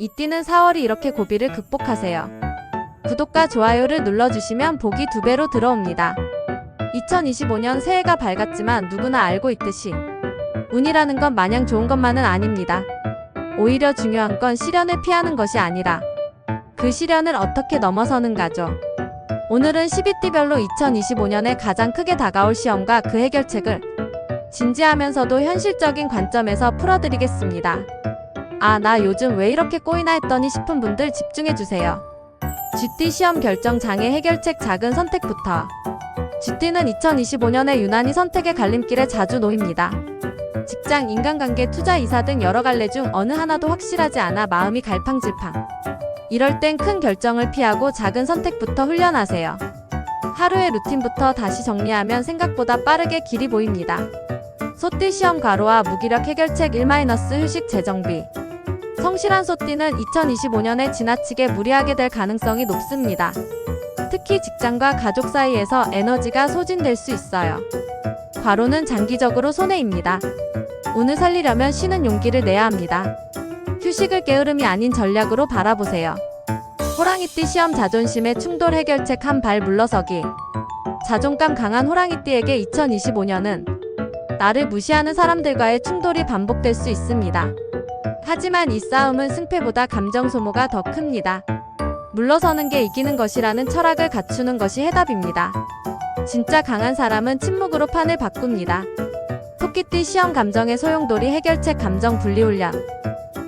이띠는 4월이 이렇게 고비를 극복하세요. 구독과 좋아요를 눌러주시면 복이 두 배로 들어옵니다. 2025년 새해가 밝았지만 누구나 알고 있듯이 운이라는 건 마냥 좋은 것만은 아닙니다. 오히려 중요한 건 시련을 피하는 것이 아니라 그 시련을 어떻게 넘어서는가죠. 오늘은 12띠별로 2025년에 가장 크게 다가올 시험과 그 해결책을 진지하면서도 현실적인 관점에서 풀어드리겠습니다. 아, 나 요즘 왜 이렇게 꼬이나 했더니 싶은 분들 집중해주세요. GT 시험 결정 장애 해결책 작은 선택부터. GT는 2025년에 유난히 선택의 갈림길에 자주 놓입니다. 직장, 인간관계, 투자, 이사 등 여러 갈래 중 어느 하나도 확실하지 않아 마음이 갈팡질팡. 이럴 땐 큰 결정을 피하고 작은 선택부터 훈련하세요. 하루의 루틴부터 다시 정리하면 생각보다 빠르게 길이 보입니다. 소띠 시험 가로와 무기력 해결책 1- 휴식 재정비. 성실한 소띠는 2025년에 지나치게 무리하게 될 가능성이 높습니다. 특히 직장과 가족 사이에서 에너지가 소진될 수 있어요. 과로는 장기적으로 손해입니다. 운을 살리려면 쉬는 용기를 내야 합니다. 휴식을 게으름이 아닌 전략으로 바라보세요. 호랑이띠 시험 자존심의 충돌 해결책 한 발 물러서기. 자존감 강한 호랑이띠에게 2025년은 나를 무시하는 사람들과의 충돌이 반복될 수 있습니다. 하지만 이 싸움은 승패보다 감정 소모가 더 큽니다. 물러서는 게 이기는 것이라는 철학을 갖추는 것이 해답입니다. 진짜 강한 사람은 침묵으로 판을 바꿉니다. 토끼띠 시험 감정의 소용돌이 해결책 감정 분리훈련.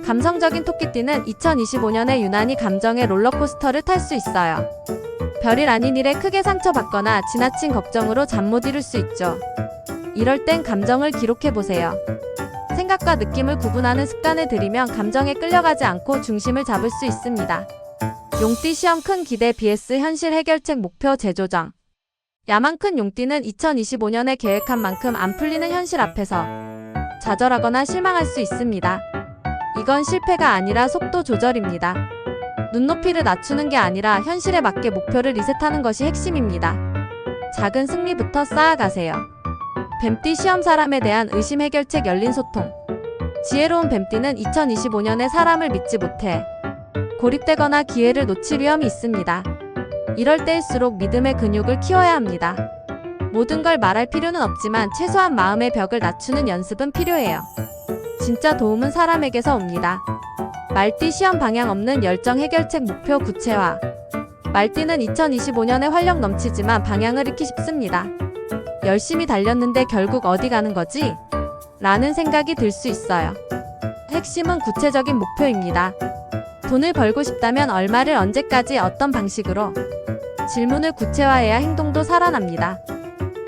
감성적인 토끼띠는 2025년에 유난히 감정의 롤러코스터를 탈 수 있어요. 별일 아닌 일에 크게 상처받거나 지나친 걱정으로 잠 못 이룰 수 있죠. 이럴 땐 감정을 기록해보세요. 생각과 느낌을 구분하는 습관을 들이면 감정에 끌려가지 않고 중심을 잡을 수 있습니다. 용띠 시험 큰 기대 BS 현실 해결책 목표 재조정. 야망 큰 용띠는 2025년에 계획한 만큼 안 풀리는 현실 앞에서 좌절하거나 실망할 수 있습니다. 이건 실패가 아니라 속도 조절입니다. 눈높이를 낮추는 게 아니라 현실에 맞게 목표를 리셋하는 것이 핵심입니다. 작은 승리부터 쌓아가세요. 뱀띠 시험 사람에 대한 의심 해결책 열린 소통. 지혜로운 뱀띠는 2025년에 사람을 믿지 못해 고립되거나 기회를 놓칠 위험이 있습니다. 이럴 때일수록 믿음의 근육을 키워야 합니다. 모든 걸 말할 필요는 없지만 최소한 마음의 벽을 낮추는 연습은 필요해요. 진짜 도움은 사람에게서 옵니다. 말띠 시험 방향 없는 열정 해결책 목표 구체화. 말띠는 2025년에 활력 넘치지만 방향을 잃기 쉽습니다. 열심히 달렸는데 결국 어디 가는 거지? 라는 생각이 들 수 있어요. 핵심은 구체적인 목표입니다. 돈을 벌고 싶다면 얼마를 언제까지 어떤 방식으로? 질문을 구체화해야 행동도 살아납니다.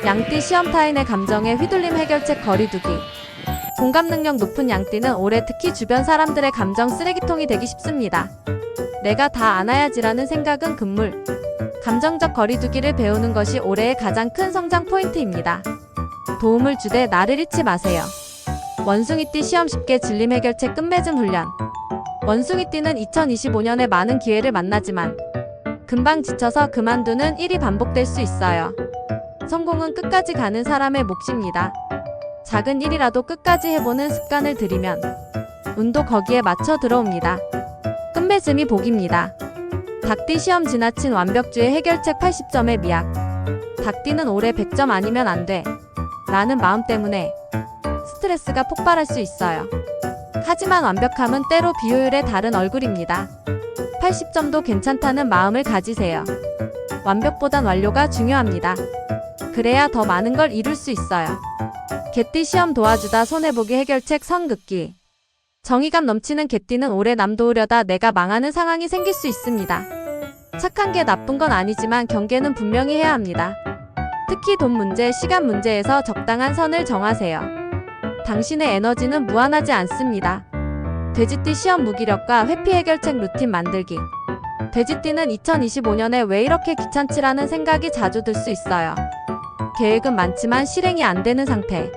양띠 시험 타인의 감정에 휘둘림 해결책 거리두기. 공감 능력 높은 양띠는 올해 특히 주변 사람들의 감정 쓰레기통이 되기 쉽습니다. 내가 다 안아야지라는 생각은 금물. 감정적 거리두기를 배우는 것이 올해의 가장 큰 성장 포인트입니다. 도움을 주되 나를 잃지 마세요. 원숭이띠 시험 쉽게 질림 해결책 끝맺음 훈련. 원숭이띠는 2025년에 많은 기회를 만나지만 금방 지쳐서 그만두는 일이 반복될 수 있어요. 성공은 끝까지 가는 사람의 몫입니다. 작은 일이라도 끝까지 해보는 습관을 들이면 운도 거기에 맞춰 들어옵니다. 끝맺음이 복입니다. 닭띠 시험 지나친 완벽주의 해결책 80점의 미학. 닭띠는 올해 100점 아니면 안 돼. 라는 마음 때문에 스트레스가 폭발할 수 있어요. 하지만 완벽함은 때로 비효율의 다른 얼굴입니다. 80점도 괜찮다는 마음을 가지세요. 완벽보단 완료가 중요합니다. 그래야 더 많은 걸 이룰 수 있어요. 개띠 시험 도와주다 손해보기 해결책 선긋기. 정의감 넘치는 개띠는 올해 남 도우려다 내가 망하는 상황이 생길 수 있습니다. 착한 게 나쁜 건 아니지만 경계는 분명히 해야 합니다. 특히 돈 문제, 시간 문제에서 적당한 선을 정하세요. 당신의 에너지는 무한하지 않습니다. 돼지띠 시험 무기력과 회피 해결책 루틴 만들기. 돼지띠는 2025년에 왜 이렇게 귀찮지라는 생각이 자주 들 수 있어요. 계획은 많지만 실행이 안 되는 상태.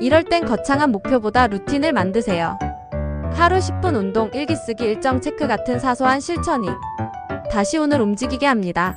이럴 땐 거창한 목표보다 루틴을 만드세요. 하루 10분 운동, 일기 쓰기, 일정 체크 같은 사소한 실천이 다시 운을 움직이게 합니다.